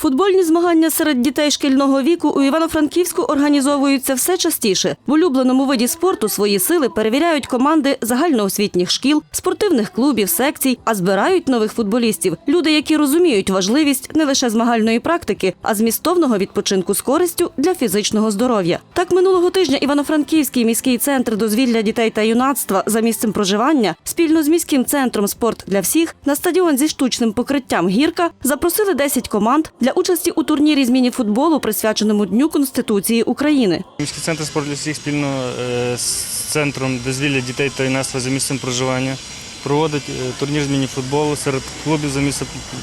Футбольні змагання серед дітей шкільного віку у Івано-Франківську організовуються все частіше. В улюбленому виді спорту свої сили перевіряють команди загальноосвітніх шкіл, спортивних клубів, секцій, а збирають нових футболістів. Люди, які розуміють важливість не лише змагальної практики, а змістовного відпочинку з користю для фізичного здоров'я. Так минулого тижня Івано-Франківський міський центр дозвілля дітей та юнацтва за місцем проживання спільно з міським центром спорт для всіх на стадіон зі штучним покриттям гірка запросили 10 команд для участі у турнірі з мініфутболу, присвяченому Дню Конституції України. Міський центр спорту для всіх спільно е, з центром дозвілля дітей та юнацтва за місцем проживання проводить е, турнір з міні-футболу серед клубів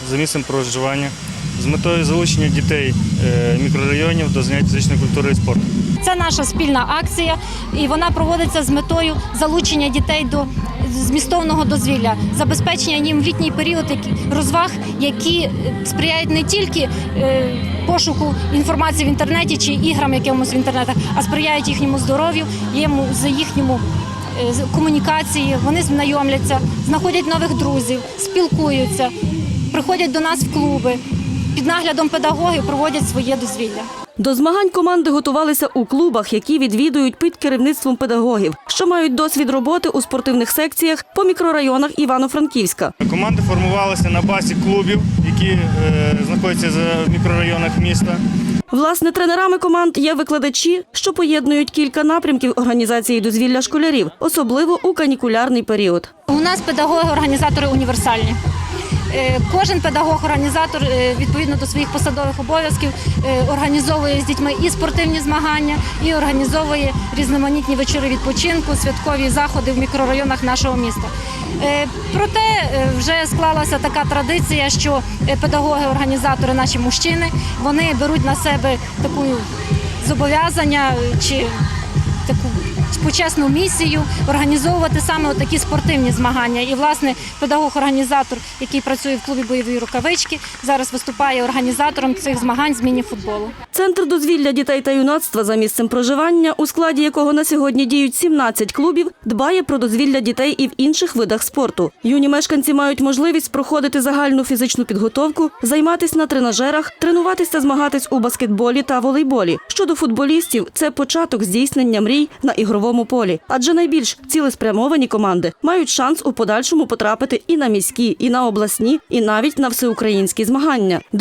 за місцем, проживання з метою залучення дітей е, мікрорайонів до занять фізичної культури і спорту. Це наша спільна акція, і вона проводиться з метою залучення дітей до змістовного дозвілля, забезпечення їм в літній період розваг, які сприяють не тільки е, пошуку інформації в інтернеті чи іграм якимось в інтернетах, а сприяють їхньому здоров'ю, їхньому комунікації. Вони знайомляться, знаходять нових друзів, спілкуються, приходять до нас в клуби. Під наглядом педагогів проводять своє дозвілля. До змагань команди готувалися у клубах, які відвідують під керівництвом педагогів, що мають досвід роботи у спортивних секціях по мікрорайонах Івано-Франківська. Команди формувалися на базі клубів, які е, знаходяться в мікрорайонах міста. Власне, тренерами команд є викладачі, що поєднують кілька напрямків організації дозвілля школярів, особливо у канікулярний період. У нас педагоги-організатори універсальні. Е, Кожен педагог-організатор е, відповідно до своїх посадових обов'язків е, організовує з дітьми і спортивні змагання, і організовує різноманітні вечори відпочинку, святкові заходи в мікрорайонах нашого міста. Проте вже склалася така традиція, що педагоги-організатори, наші мужчини, вони беруть на себе таку зобов'язання чи таку почесну місію організовувати саме такі спортивні змагання. І власне педагог-організатор, який працює в клубі бойові рукавички, зараз виступає організатором цих змагань з міні-футболу. Центр дозвілля дітей та юнацтва за місцем проживання, у складі якого на сьогодні діють 17 клубів, дбає про дозвілля дітей і в інших видах спорту. Юні мешканці мають можливість проходити загальну фізичну підготовку, займатися на тренажерах, тренуватися та змагатись у баскетболі та волейболі. Щодо футболістів, це початок здійснення мрій на ігровому полі, адже найбільш цілеспрямовані команди мають шанс у подальшому потрапити і на міські, і на обласні, і навіть на всеукраїнські змагання.